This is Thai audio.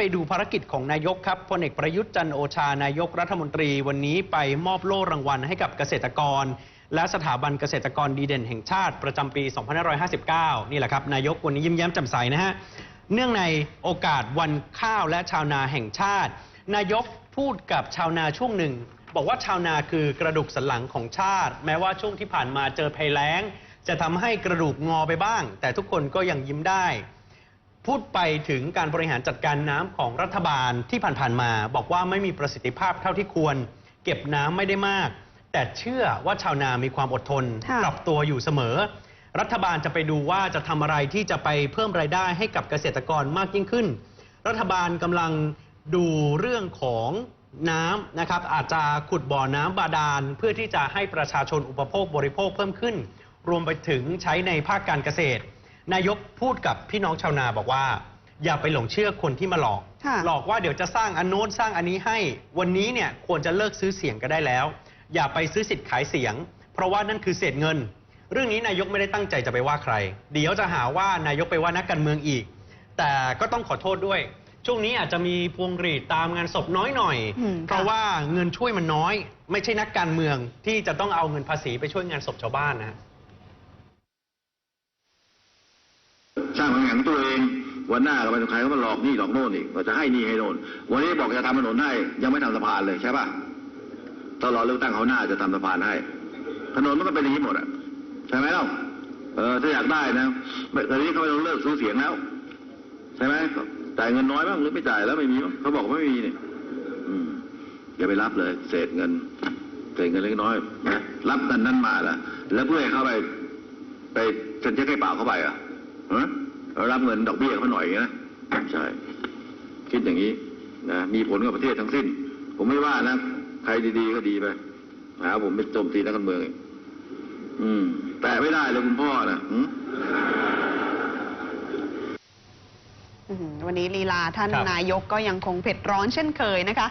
ไปดูภารกิจของนายกครับพลเอกประยุทธ์จันโอชานายกรัฐมนตรีวันนี้ไปมอบโล่รางวัลให้กับเกษตรกร และสถาบันเกษตรกรดีเด่นแห่งชาติประจำปี 2559 นี่แหละครับ นายกวันนี้ยิ้มแย้มแจ่มใสนะฮะ เนื่องในโอกาสวันข้าวและชาวนาแห่งชาติ นายกพูดกับชาวนาช่วงหนึ่ง บอกว่าชาวนาคือกระดูกสันหลังของชาติ แม้ว่าช่วงที่ผ่านมาเจอภัยแล้ง จะทำให้กระดูกงอไปบ้าง แต่ทุกคนก็ยังยิ้มได้ พูดไปถึงการบริหารจัดการน้ำของรัฐบาลที่ผ่านๆมา บอกว่าไม่มีประสิทธิภาพเท่าที่ควร เก็บน้ำไม่ได้มาก แต่เชื่อว่าชาวนามีความอดทน ค่ะ ปรับตัวอยู่เสมอ รัฐบาลจะไปดูว่าจะทำอะไรที่จะไปเพิ่มรายได้ให้กับเกษตรกรมากยิ่งขึ้น รัฐบาลกำลังดูเรื่องของน้ำนะครับ อาจจะขุดบ่อน้ำบาดาล เพื่อที่จะให้ประชาชนอุปโภคบริโภคเพิ่มขึ้น รวมไปถึงใช้ในภาคการเกษตร นายกพูดกับพี่น้องชาวนาบอกว่า อย่าไปหลงเชื่อคนที่มาหลอก ค่ะ หลอกว่าเดี๋ยวจะสร้างอันโน้นสร้างอันนี้ให้ วันนี้เนี่ยควรจะเลิกซื้อเสียงก็ได้แล้ว อย่าไปซื้อสิทธิ์ขายเสียง เพราะว่านั่นคือเศษเงิน เรื่องนี้นายกไม่ได้ตั้งใจจะไปว่าใคร เดี๋ยวจะหาว่านายกไปว่านักการเมืองอีก แต่ก็ต้องขอโทษด้วย ช่วงนี้อาจจะมีพวงหรีดตามงานศพน้อยหน่อย อืมเพราะค่ะว่าเงินช่วยมันน้อย ไม่ใช่นักการเมืองที่จะต้องเอาเงินภาษีไปช่วยงานศพชาวบ้านนะ สร้างความแข็งตัวเอง วันหน้าก็ไปใครก็มาหลอกนี่หลอกโน่นอีกว่าจะให้นี่ให้โน่นวันนี้บอกจะทำถนนให้ ยังไม่ทำสะพานเลยใช่ป่ะตลอดเลือกตั้งเขาหน้าจะทำสะพานให้ ถนนมันก็เป็นอย่างนี้หมดอะใช่ไหมเล่าเออถ้าอยากได้นะตอนนี้เขาไม่ต้องเลิกซื้อเสียงแล้วใช่ไหมจ่ายเงินน้อยบ้างหรือไม่จ่ายแล้วไม่มีมั้งเขาบอกว่าไม่มีเนี่ยอย่าไปรับเลย เศษเงินเศษเงินเล็กน้อยนะรับกันนั้นมาละแล้วเพื่อให้เข้าไป ไปเซ็นเช็คให้เปล่าเข้าไปอะ รารับเงินดอกเบี้ยเขาหน่อยอย่างเงี้ยนะใช่คิดอย่างนี้นะมีผลกับประเทศทั้งสิ้น ผมไม่ว่านะใครดีๆก็ดีไปหาผมไปโจมตีนักการเมืองอีกอืม แต่ไม่ได้เลยคุณพ่อนะหืมอื้อหือวันนี้ลีลาท่านครับนายกก็ยังคงเผ็ดร้อนเช่นเคยนะคะ